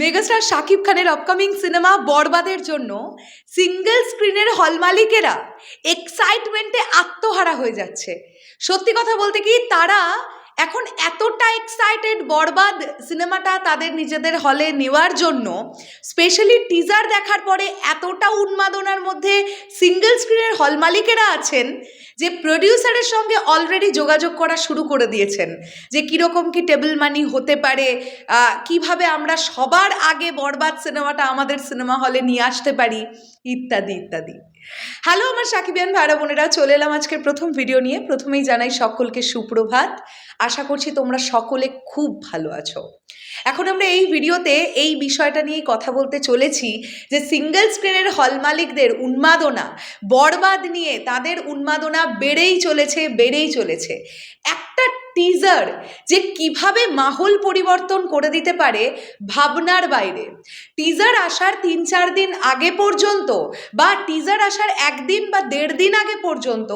Megastar Shakib খানের upcoming cinema বরবাদের জন্য সিঙ্গেল স্ক্রিনের হল মালিকেরা এক্সাইটমেন্টে আত্মহারা হয়ে যাচ্ছে। সত্যি কথা বলতে কি, তারা এখন এতটা এক্সাইটেড বরবাদ সিনেমাটা তাদের নিজেদের হলে নেওয়ার জন্য স্পেশালি টিজার দেখার পরে এতটা উন্মাদনার মধ্যে সিঙ্গেল স্ক্রিনের হল মালিকেরা আছেন যে প্রডিউসারের সঙ্গে অলরেডি যোগাযোগ করা শুরু করে দিয়েছেন যে কীরকম কি টেবিল মানি হতে পারে কীভাবে আমরা সবার আগে বরবাদ সিনেমাটা আমাদের সিনেমা হলে নিয়ে আসতে পারি, ইত্যাদি ইত্যাদি। হ্যালো আমার সাকিবিয়ান ভাইরা বোনেরা, চলে এলাম আজকের প্রথম ভিডিও নিয়ে। প্রথমেই জানাই সকলকে সুপ্রভাত। আশা করছি তোমরা সকলে খুব ভালো আছো। এখন আমরা এই ভিডিওতে এই বিষয়টা নিয়ে কথা বলতে চলেছি যে সিঙ্গেল স্ক্রিনের হল মালিকদের উন্মাদনা, বরবাদ নিয়ে তাদের উন্মাদনা বেড়েই চলেছে বেড়েই চলেছে। একটা টিজার যে কীভাবে মাহল পরিবর্তন করে দিতে পারে ভাবনার বাইরে। টিজার আসার তিন চার দিন আগে পর্যন্ত বা টিজার আসার একদিন বা দেড় দিন আগে পর্যন্ত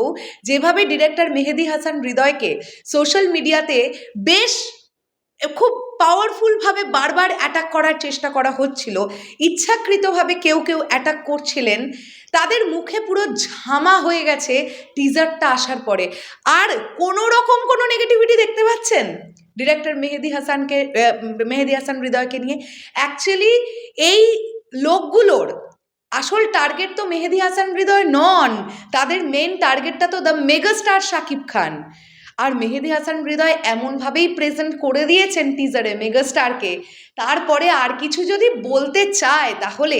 যেভাবে ডিরেক্টর মেহেদি হাসান হৃদয়কে সোশ্যাল মিডিয়াতে বেশ, খুব পাওয়ারফুলভাবে বারবার অ্যাটাক করার চেষ্টা করা হচ্ছিল। ইচ্ছাকৃতভাবে কেউ কেউ অ্যাটাক করছিলেন। তাদের মুখে পুরো ঝামা হয়ে গেছে টিজারটা আসার পরে। আর কোনো রকম কোনো নেগেটিভিটি দেখতে পাচ্ছেন? ডিরেক্টর মেহেদি হাসানকে মেহেদি হাসান হৃদয়কে নিয়ে। অ্যাকচুয়ালি এই লোকগুলোর আসল টার্গেট তো মেহেদি হাসান হৃদয় নন। তাদের মেন টার্গেটটা তো দ্য মেগাস্টার শাকিব খান। আর মেহেদি হাসান হৃদয় এমনভাবেই প্রেজেন্ট করে দিয়েছেন টিজারে মেগাস্টারকে তারপরে আর কিছু যদি বলতে চায়, তাহলে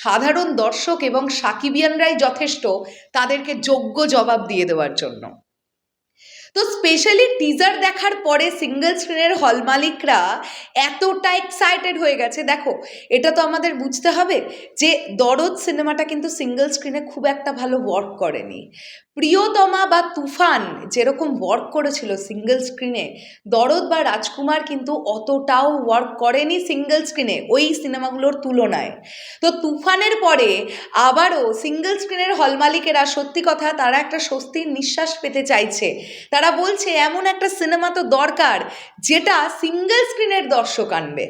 সাধারণ দর্শক এবং সাকিবিয়ানরাই যথেষ্ট তাদেরকে যোগ্য জবাব দিয়ে দেওয়ার জন্য। তো স্পেশালি টিজার দেখার পরে সিঙ্গেল স্ক্রিনের হল মালিকরা এতটা এক্সাইটেড হয়ে গেছে। দেখো, এটা তো আমাদের বুঝতে হবে যে দরদ সিনেমাটা কিন্তু সিঙ্গেল স্ক্রিনে খুব একটা ভালো ওয়ার্ক করেনি। প্রিয়তমা বা তুফান যেরকম ওয়ার্ক করেছিল সিঙ্গেল স্ক্রিনে দরদ বা রাজকুমার কিন্তু অতটাও ওয়ার্ক করেনি সিঙ্গেল স্ক্রিনে ওই সিনেমাগুলোর তুলনায়। তো তুফানের পরে আবারও সিঙ্গেল স্ক্রিনের হল মালিকেরা সত্যি কথা তারা একটা স্বস্তির নিঃশ্বাস পেতে চাইছে। তারা বলছে, এমন একটা সিনেমা তো দরকার যেটা সিঙ্গেল স্ক্রিনের দর্শক আনবে।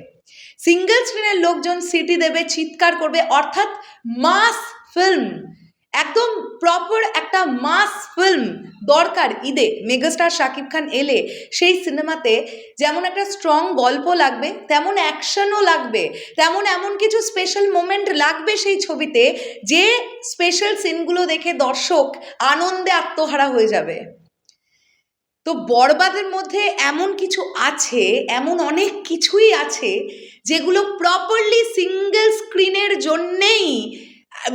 সিঙ্গেল স্ক্রিনের লোকজন সিটি দেবে, চিৎকার করবে, অর্থাৎ মাস ফিল্ম একদম প্রপার একটা মাস ফিল্ম দরকার, ঈদে। মেগাস্টার শাকিব খান এলে সেই সিনেমাতে যেমন একটা স্ট্রং গল্প লাগবে, তেমন অ্যাকশনও লাগবে, তেমন এমন কিছু স্পেশাল মোমেন্ট লাগবে সেই ছবিতে যে স্পেশাল সিনগুলো দেখে দর্শক আনন্দে আত্মহারা হয়ে যাবে। তো বরবাদের মধ্যে এমন কিছু আছে, এমন অনেক কিছুই আছে যেগুলো প্রপারলি সিঙ্গেল স্ক্রিনের জন্যেই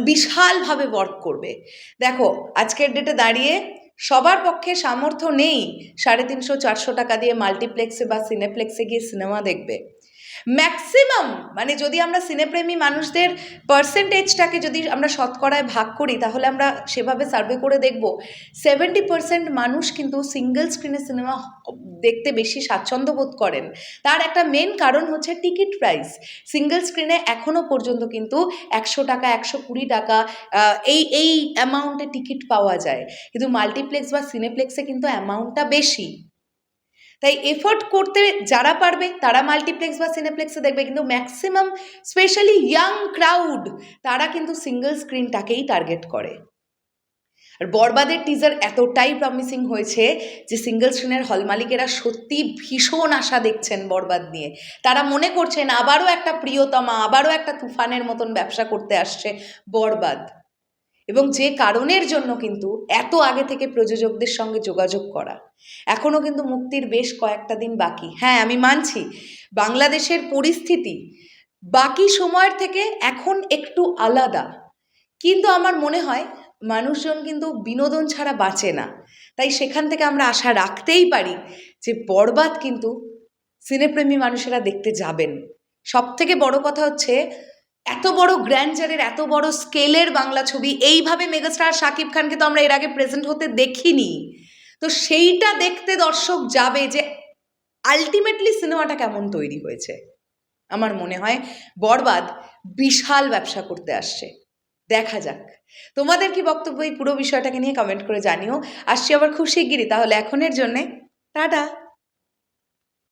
বিশালভাবে ওয়ার্ক করবে। দেখো, আজকের ডেটে দাঁড়িয়ে সবার পক্ষে সামর্থ্য নেই সাড়ে তিনশো, চারশো টাকা দিয়ে মাল্টিপ্লেক্সে বা সিনেপ্লেক্সে গিয়ে সিনেমা দেখবে। ম্যাক্সিমাম মানে যদি আমরা সিনেপ্রেমী মানুষদের পার্সেন্টেজটাকে যদি আমরা শতকরায় ভাগ করি, তাহলে আমরা সেভাবে সার্ভে করে দেখব। সেভেন্টি পার্সেন্ট মানুষ কিন্তু সিঙ্গেল স্ক্রিনে সিনেমা দেখতে বেশি স্বাচ্ছন্দ্য বোধ করেন। তার একটা মেন কারণ হচ্ছে টিকিট প্রাইস সিঙ্গেল স্ক্রিনে এখনও পর্যন্ত কিন্তু একশো টাকা, একশো কুড়ি টাকা এই এই অ্যামাউন্টে টিকিট পাওয়া যায়। কিন্তু মাল্টিপ্লেক্স বা সিনেপ্লেক্সে কিন্তু অ্যামাউন্টটা বেশি। তাই এফোর্ট করতে যারা পারবে, তারা মাল্টিপ্লেক্স বা সিনেপ্লেক্সে দেখবে, কিন্তু ম্যাক্সিমাম স্পেশালি ইয়াং ক্রাউড তারা কিন্তু সিঙ্গেল স্ক্রিনটাকেই টার্গেট করে। আর বরবাদের টিজার এতটাই প্রমিসিং হয়েছে যে সিঙ্গেল স্ক্রিনের হল মালিকেরা সত্যি ভীষণ আশা দেখছেন বরবাদ নিয়ে। তারা মনে করছেন, আবারও একটা প্রিয়তমা, আবারও একটা তুফানের মতন ব্যবসা করতে আসছে বরবাদ। এবং যে কারণের জন্য কিন্তু এত আগে থেকে প্রযোজকদের সঙ্গে যোগাযোগ করা। এখনও কিন্তু মুক্তির বেশ কয়েকটা দিন বাকি। হ্যাঁ আমি মানছি, বাংলাদেশের পরিস্থিতি বাকি সময়ের থেকে এখন একটু আলাদা। কিন্তু আমার মনে হয়, মানুষজন কিন্তু বিনোদন ছাড়া বাঁচে না। তাই সেখান থেকে আমরা আশা রাখতেই পারি যে বরবাদ কিন্তু সিনেপ্রেমী মানুষেরা দেখতে যাবেন। সব থেকে বড় কথা হচ্ছে এত বড় গ্র্যান্ডারের এত বড় স্কেলের বাংলা ছবি, এইভাবে মেগাস্টার শাকিব খানকে তো আমরা এর আগে প্রেজেন্ট হতে দেখিনি। তো সেইটা দেখতে দর্শক যাবে যে আলটিমেটলি সিনেমাটা কেমন তৈরি হয়েছে। আমার মনে হয় বরবাদ বিশাল ব্যবসা করতে আসছে। দেখা যাক। তোমাদের কি বক্তব্য এই পুরো বিষয়টাকে নিয়ে কমেন্ট করে জানিও। আসছি আবার খুব শিগগিরই, তাহলে এখনের জন্যে, টাটা!